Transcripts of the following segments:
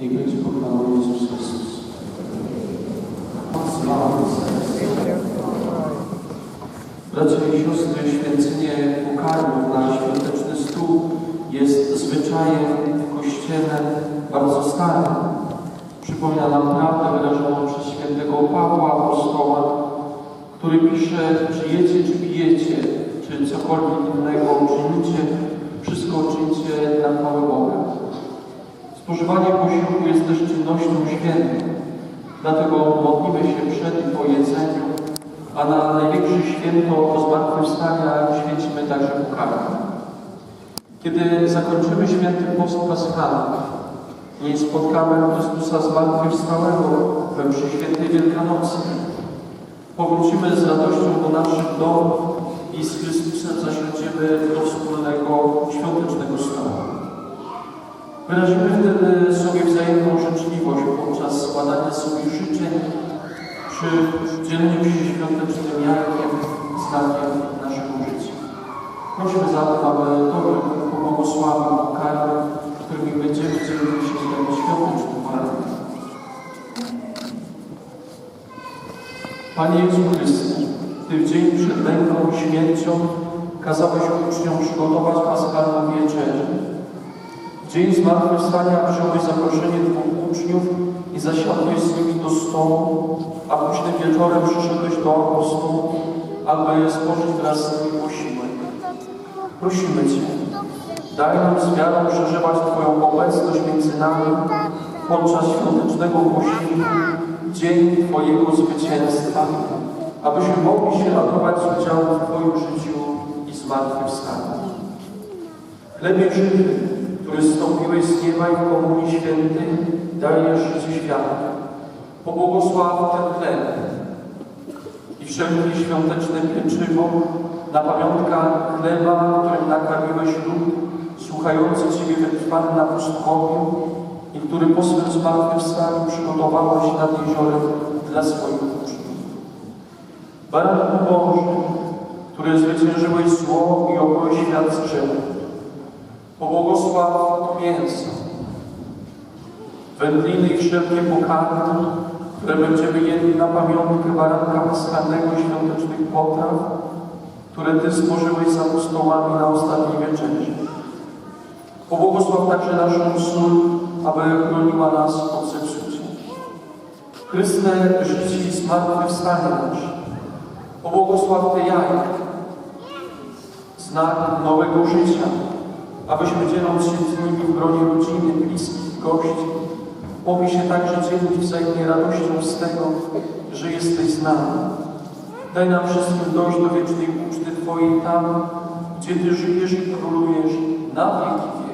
Niech będzie pochwalony Jezus Chrystus. Bracia i siostry, święcenie pokarmów na świąteczny stół jest zwyczajem w Kościele bardzo starym. Przypomina nam prawdę wyrażoną przez świętego Pawła Apostoła, który pisze, czy jecie, czy pijecie, czy cokolwiek innego czynicie, wszystko czyńcie na chwałę Boga. Spożywanie posiłku jest też czynnością świętą, dlatego modlimy się przed i po jedzeniu, a na największe święto zmartwychwstania święcimy także pokarm. Kiedy zakończymy święty post paschalny i spotkamy Chrystusa zmartwychwstałego we mszy świętej Wielkanocy, powrócimy z radością do naszych domów i z Chrystusem zasiądziemy do wspólnego świątecznego stołu. Wyrazimy wtedy sobie wzajemną życzliwość podczas składania sobie życzeń przy się świątecznym jajkiem, znakiem naszego życia. Prosimy zatem, aby Bóg pobłogosławił pokarmy, którymi będziemy dzielili się tym świątecznym porankiem. Panie Jezu Chryste, Ty w dzień przed męką śmiercią kazałeś uczniom przygotować paschalną wieczerzę. Dzień zmartwychwstania przyjąłeś zaproszenie dwóch uczniów i zasiadłeś z nimi do stołu, a późnym wieczorem przyszedłeś do apostołów, aby spożyć wraz z nimi posiłek. Prosimy Cię, daj nam z wiarą przeżywać Twoją obecność między nami podczas świątecznego posiłku, dzień Twojego zwycięstwa, abyśmy mogli się radować z udziału w Twoim życiu i zmartwychwstaniu. Chlebie żywy, który zstąpiłeś z nieba i w Komunii Świętej dajesz życie światu. Pobłogosław ten chleb i wszelkie świąteczne pieczywo na pamiątka chleba, którym nakarmiłeś lud, słuchający Ciebie wytrwany na pustkowiu i który po swym zmartwychwstaniu przygotowałeś nad jeziorem dla swoich uczniów. Baranku Boży, który zwyciężyłeś zło i obroś świat z grzechu, Pobłogosław mięso, wędliny i wszelkie pokarmy, które będziemy jedli na pamiątkę baranka paschalnego świątecznych potraw, które Ty stworzyłeś za apostołami na ostatniej wieczerzy. Pobłogosław także naszą sól, aby chroniła nas od zepsucia. Chryste, życie i zmartwychwstanie nasze. Pobłogosław te jajka, znak nowego życia, abyśmy dzieląc się z nimi w gronie rodziny, bliskich, gości, mogli się także dzielić wzajemnie radością z tego, że jesteś z nami. Daj nam wszystkim dojść do wiecznej uczty Twojej tam, gdzie Ty żyjesz i królujesz na wieki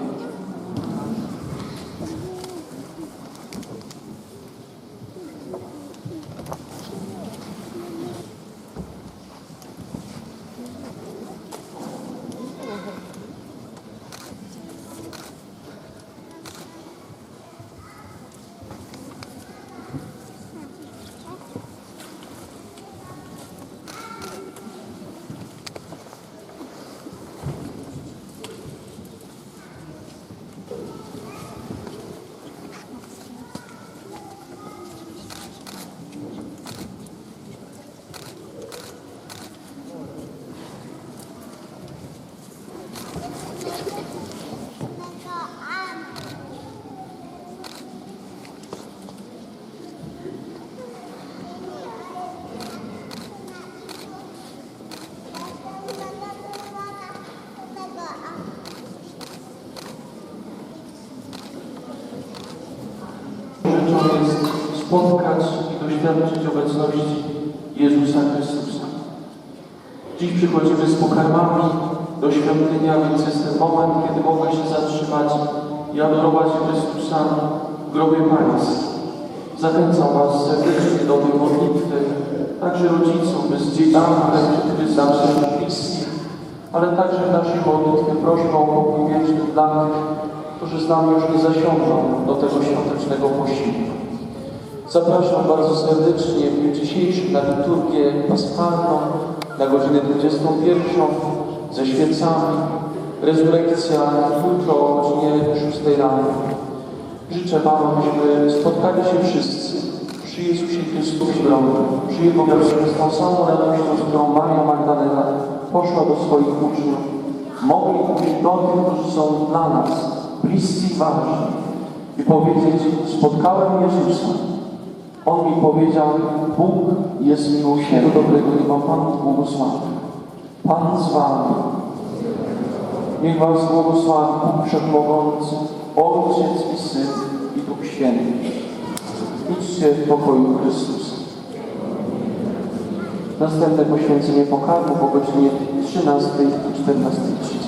spotkać i doświadczyć obecności Jezusa Chrystusa. Dziś przychodzimy z pokarmami do świątynia, więc jest ten moment, kiedy mogę się zatrzymać i adorować Chrystusa w grobie Pańskim. Zachęcam Was serdecznie do tej modlitwy, także rodziców, by z dziećmi wręcz zawsze bliskich, ale także w naszej modlitwie prośbą o pokój wieczny dla tych, którzy z nami już nie zasiądą do tego świątecznego posiłku. Zapraszam bardzo serdecznie w dniu dzisiejszym na liturgię paschalną na godzinę 21 ze świecami. Rezurekcja jutro o godzinie 6 rano. Życzę Wam, abyśmy spotkali się wszyscy przy Jezusie Chrystusie, przy Jego krzyżu, z tą samą radością, z którą Maria Magdalena poszła do swoich uczniów. Mogli pójść do tych, którzy są dla nas bliscy i ważni i powiedzieć, spotkałem Jezusa. On mi powiedział, Bóg jest miłosierny, dobrego nieba Pan błogosławi. Pan z Wami. Niech Was błogosławi Bóg Wszechmogący, Ojciec i Syn i Duch Święty. Idźcie w pokoju Chrystusa. Następne poświęcenie pokarmu po godzinie 13 i 14.30.